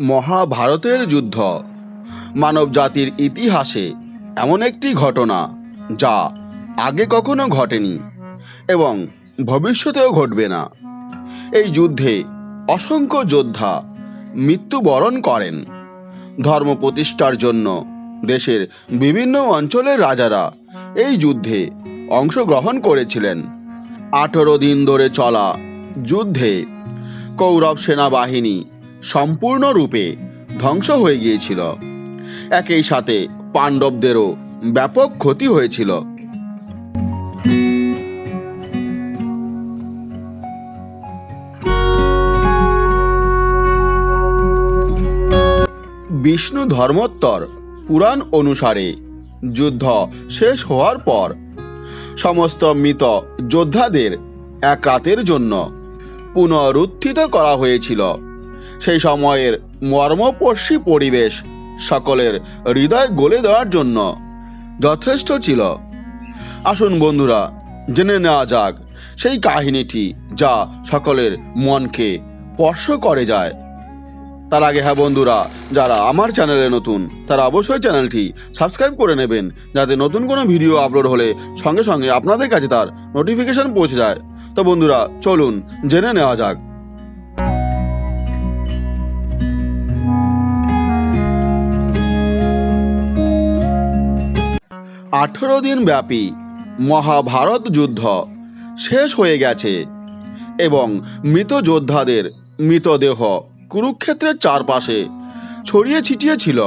মহাভারতের যুদ্ধ। মানব জাতির ইতিহাসে এমন একটি ঘটনা যা আগে কখনো ঘটেনি এবং ভবিষ্যতেও ঘটবে না। এই যুদ্ধে অসংখ্য যোদ্ধা মৃত্যুবরণ করেন। ধর্ম প্রতিষ্ঠার জন্য দেশের বিভিন্ন অঞ্চলের রাজারা এই যুদ্ধে অংশগ্রহণ করেছিলেন। আঠেরো দিন ধরে চলা যুদ্ধে কৌরব সেনাবাহিনী সম্পূর্ণরূপে ধ্বংস হয়ে গিয়েছিল। একই সাথে পাণ্ডবদেরও ব্যাপক ক্ষতি হয়েছিল। বিষ্ণু ধর্মোত্তর পুরাণ অনুসারে যুদ্ধ শেষ হওয়ার পর সমস্ত মৃত যোদ্ধাদের এক রাতের জন্য পুনরুত্থিত করা হয়েছিল। সেই সময়ের মর্মপর্শী পরিবেশ সকলের হৃদয় গলে দেওয়ার জন্য যথেষ্ট ছিল। আসুন বন্ধুরা, জেনে নেওয়া যাক সেই কাহিনীটি যা সকলের মনকে স্পর্শ করে যায়। তার আগে হ্যাঁ বন্ধুরা, যারা আমার চ্যানেলে নতুন, তারা অবশ্যই চ্যানেলটি সাবস্ক্রাইব করে নেবেন, যাতে নতুন কোনো ভিডিও আপলোড হলে সঙ্গে সঙ্গে আপনাদের কাছে তার নোটিফিকেশন পৌঁছে যায়। তো বন্ধুরা, চলুন জেনে নেওয়া যাক। আঠেরো দিন ব্যাপী মহাভারত যুদ্ধ শেষ হয়ে গেছে এবং মৃত যোদ্ধাদের মৃতদেহ কুরুক্ষেত্রের চারপাশে ছড়িয়ে ছিটিয়ে ছিল।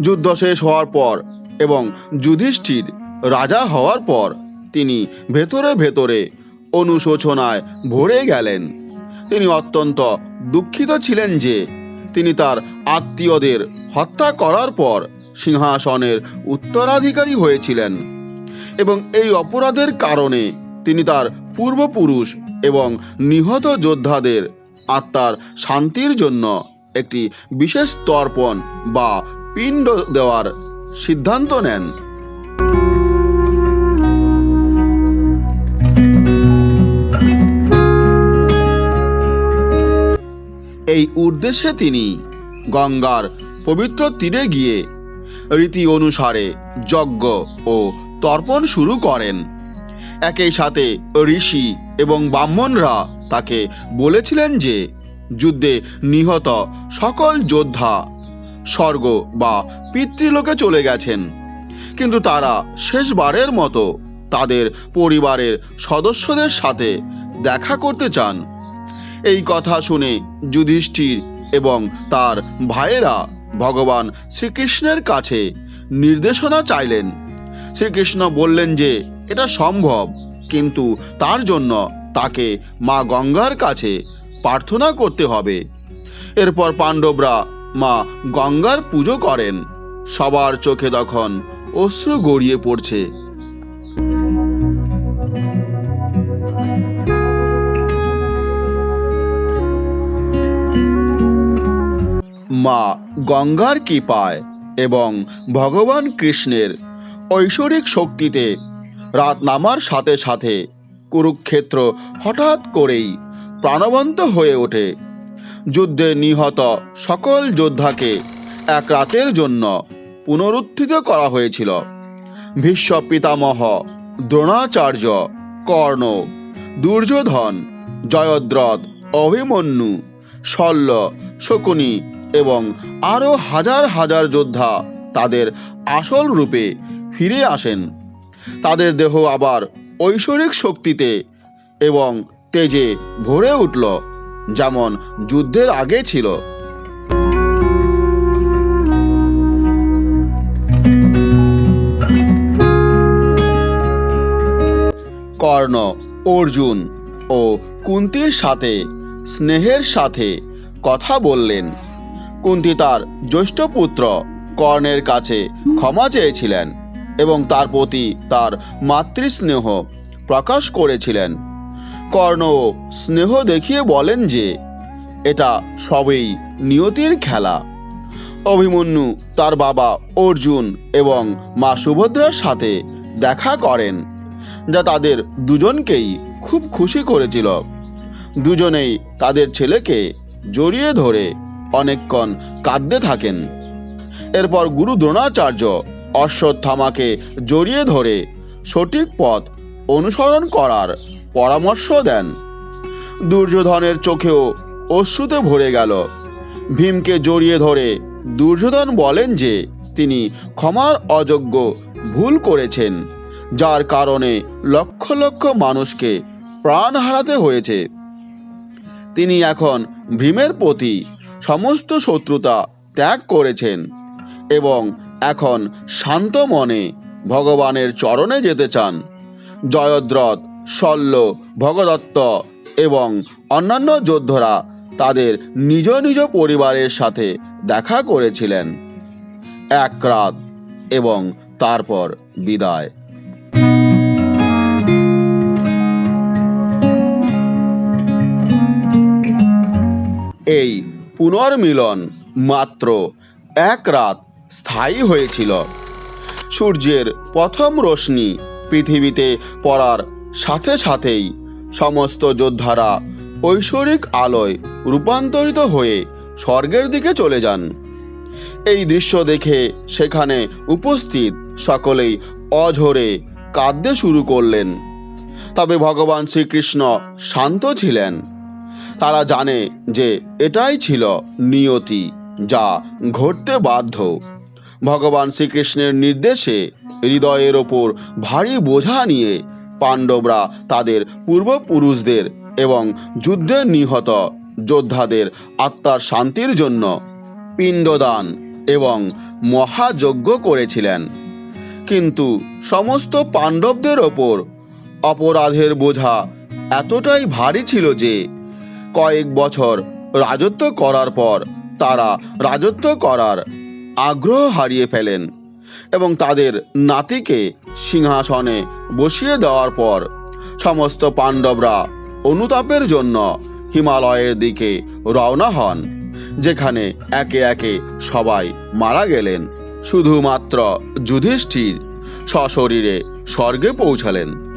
যুদ্ধ শেষ হওয়ার পর এবং যুধিষ্ঠির রাজা হওয়ার পর তিনি ভেতরে ভেতরে অনুশোচনায় ভরে গেলেন। তিনি অত্যন্ত দুঃখিত ছিলেন যে তিনি তার আত্মীয়দের হত্যা করার পর সিংহাসনের উত্তরাধিকারী হয়েছিলেন এবং এই অপরাধের কারণে তিনি তার পূর্বপুরুষ এবং নিহত যোদ্ধাদের আত্মার শান্তির জন্য একটি বিশেষ তর্পণ বা পিণ্ড দেওয়ার সিদ্ধান্ত নেন। এই উদ্দেশ্যে তিনি গঙ্গার পবিত্র তীরে গিয়ে রীতি অনুসারে যজ্ঞ ও তর্পণ শুরু করেন। একই সাথে ঋষি এবং ব্রাহ্মণরা তাকে বলেছিলেন যে, যুদ্ধে নিহত সকল যোদ্ধা স্বর্গ বা পিতৃলোকে চলে গেছেন। কিন্তু তারা শেষবারের মতো তাদের পরিবারের সদস্যদের সাথে দেখা করতে চান। এই কথা শুনে যুধিষ্ঠির এবং তার ভাইয়েরা ভগবান শ্রীকৃষ্ণের কাছে নির্দেশনা চাইলেন। শ্রীকৃষ্ণ বললেন যে, এটা সম্ভব, কিন্তু তার জন্য তাকে মা গঙ্গার কাছে প্রার্থনা করতে হবে। এরপর পাণ্ডবরা মা গঙ্গার পুজো করেন। সবার চোখে তখন অশ্রু গড়িয়ে পড়ছে। মা গঙ্গার কৃপায় এবং ভগবান কৃষ্ণের ঐশ্বরিক শক্তিতে রাত নামার সাথে সাথে কুরুক্ষেত্র হঠাৎ করেই প্রাণবন্ত হয়ে ওঠে। যুদ্ধে নিহত সকল যোদ্ধাকে এক রাতের জন্য পুনরুত্থিত করা হয়েছিল। ভীষ্ম পিতামহ, দ্রোণাচার্য, কর্ণ, দুর্যোধন, জয়দ্রথ, অভিমন্যু, শল্য, শকুনি এবং আরও হাজার হাজার যোদ্ধা তাদের আসল রূপে ফিরে আসেন। তাদের দেহ আবার ঐশ্বরিক শক্তিতে এবং তেজে ভরে উঠল, যেমন যুদ্ধের আগে ছিল। কর্ণ, অর্জুন ও কুন্তির সাথে, স্নেহের সাথে কথা বললেন। কুন্তি তার জ্যৈষ্ঠ পুত্র কর্ণের কাছে ক্ষমা চেয়েছিলেন এবং তার প্রতি তার মাতৃস্নেহ প্রকাশ করেছিলেন। কর্ণ স্নেহ দেখিয়ে বলেন যে, এটা সবই নিয়তির খেলা। অভিমন্যু তার বাবা অর্জুন এবং মা সুভদ্রার সাথে দেখা করেন, যা তাদের দুজনকেই খুব খুশি করেছিল। দুজনেই তাদের ছেলেকে জড়িয়ে ধরে অনেকক্ষণ কাঁদতে থাকেন। এরপর গুরু দ্রোণাচার্য অশ্বত্থামাকে জড়িয়ে ধরে সঠিক পথ অনুসরণ করার পরামর্শ দেন। দুর্যোধনের চোখেও অশ্রুতে ভরে গেল। ভীমকে জড়িয়ে ধরে দুর্যোধন বলেন যে, তিনি ক্ষমার অযোগ্য ভুল করেছেন, যার কারণে লক্ষ লক্ষ মানুষকে প্রাণ হারাতে হয়েছে। তিনি এখন ভীমের প্রতি সমস্ত শত্রুতা ত্যাগ করেছেন এবং এখন শান্ত মনে ভগবানের চরণে যেতে চান। জয়দ্রথ শল্য ভগদত্ত এবং অন্যান্য যোদ্ধরা তাদের নিজ নিজ পরিবারের সাথে দেখা করেছিলেন। এক রাত এবং তারপর বিদায়। এই পুনর্মিলন মাত্র এক রাত স্থায়ী হয়েছিল। সূর্যের প্রথম রশ্মি পৃথিবীতে পড়ার সাথে সাথেই সমস্ত যোদ্ধারা ঐশ্বরিক আলোয় রূপান্তরিত হয়ে স্বর্গের দিকে চলে যান। এই দৃশ্য দেখে সেখানে উপস্থিত সকলেই অঝরে কাঁদতে শুরু করলেন। তবে ভগবান শ্রীকৃষ্ণ শান্ত ছিলেন। তারা জানে যে এটাই ছিল নিয়তি যা ঘটতে বাধ্য। ভগবান শ্রীকৃষ্ণের নির্দেশে হৃদয়ের ওপর ভারী বোঝা নিয়ে পাণ্ডবরা তাদের পূর্বপুরুষদের এবং যুদ্ধে নিহত যোদ্ধাদের আত্মার শান্তির জন্য পিণ্ডদান এবং মহাযজ্ঞ করেছিলেন। কিন্তু সমস্ত পাণ্ডবদের ওপর অপরাধের বোঝা এতটাই ভারী ছিল যে কয়েক বছর রাজত্ব করার পর তারা রাজত্ব করার আগ্রহ হারিয়ে ফেলেন এবং তাদের নাতিকে সিংহাসনে বসিয়ে দেওয়ার পর সমস্ত পাণ্ডবরা অনুতাপের জন্য হিমালয়ের দিকে রওনা হন, যেখানে একে একে সবাই মারা গেলেন। শুধুমাত্র যুধিষ্ঠির সশরীরে স্বর্গে পৌঁছালেন।